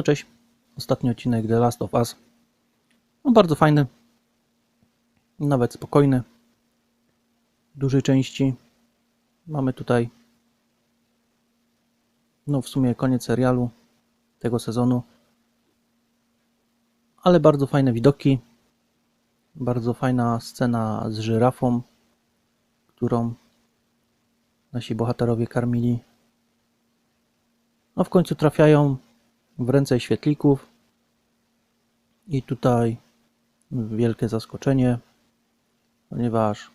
No cześć. Ostatni odcinek The Last of Us. No bardzo fajny. Nawet spokojny. W dużej części. Mamy tutaj no w sumie koniec serialu tego sezonu. Ale bardzo fajne widoki. Bardzo fajna scena z żyrafą, którą nasi bohaterowie karmili. No w końcu trafiają w ręce świetlików. I tutaj wielkie zaskoczenie, ponieważ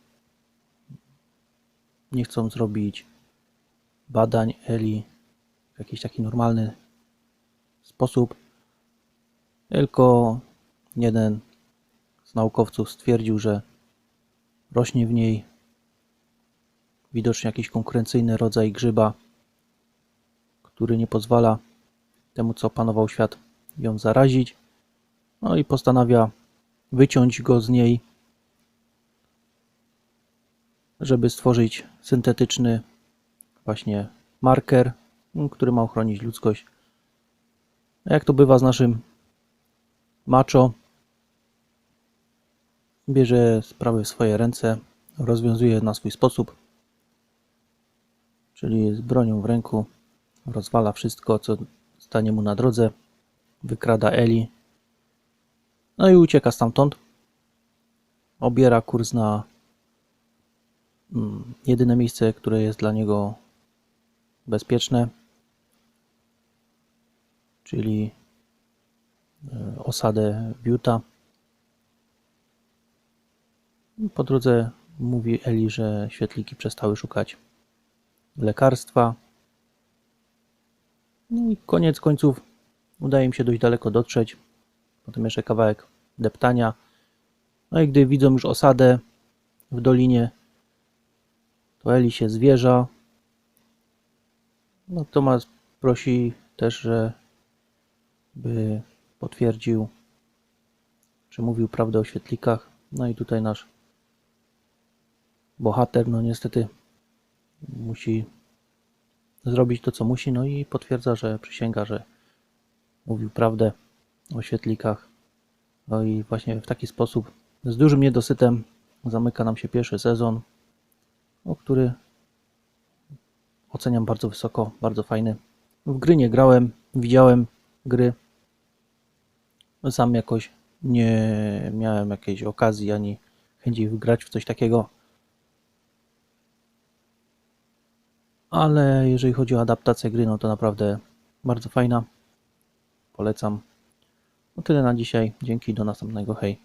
nie chcą zrobić badań Eli w jakiś taki normalny sposób, tylko jeden z naukowców stwierdził, że rośnie w niej widocznie jakiś konkurencyjny rodzaj grzyba, który nie pozwala temu, co panował świat, ją zarazić. No i postanawia wyciąć go z niej, żeby stworzyć syntetyczny właśnie marker, który ma ochronić ludzkość. A Jak to bywa z naszym macho, bierze sprawy w swoje ręce, rozwiązuje na swój sposób, czyli z bronią w ręku rozwala wszystko, co stanie mu na drodze, wykrada Eli, no i ucieka stamtąd. Obiera kurs na mm, jedyne miejsce, które jest dla niego bezpieczne, czyli e, osadę w Utah. Po drodze mówi Eli, że świetliki przestały szukać lekarstwa. No i koniec końców udaje im się dość daleko dotrzeć. Potem jeszcze kawałek deptania. No i gdy widzą już osadę w dolinie, to Eli się zwierza. No Tomas prosi też, że by potwierdził, czy mówił prawdę o świetlikach. No i tutaj nasz bohater, no niestety musi zrobić to, co musi, no i potwierdza, że przysięga, że mówił prawdę o świetlikach. No i właśnie w taki sposób, z dużym niedosytem, zamyka nam się pierwszy sezon, o który oceniam bardzo wysoko, bardzo fajny. W gry nie grałem, widziałem gry. Sam jakoś nie miałem jakiejś okazji ani chęci grać w coś takiego. Ale jeżeli chodzi o adaptację gry, no to naprawdę bardzo fajna. Polecam. No tyle na dzisiaj. Dzięki, do następnego. Hej.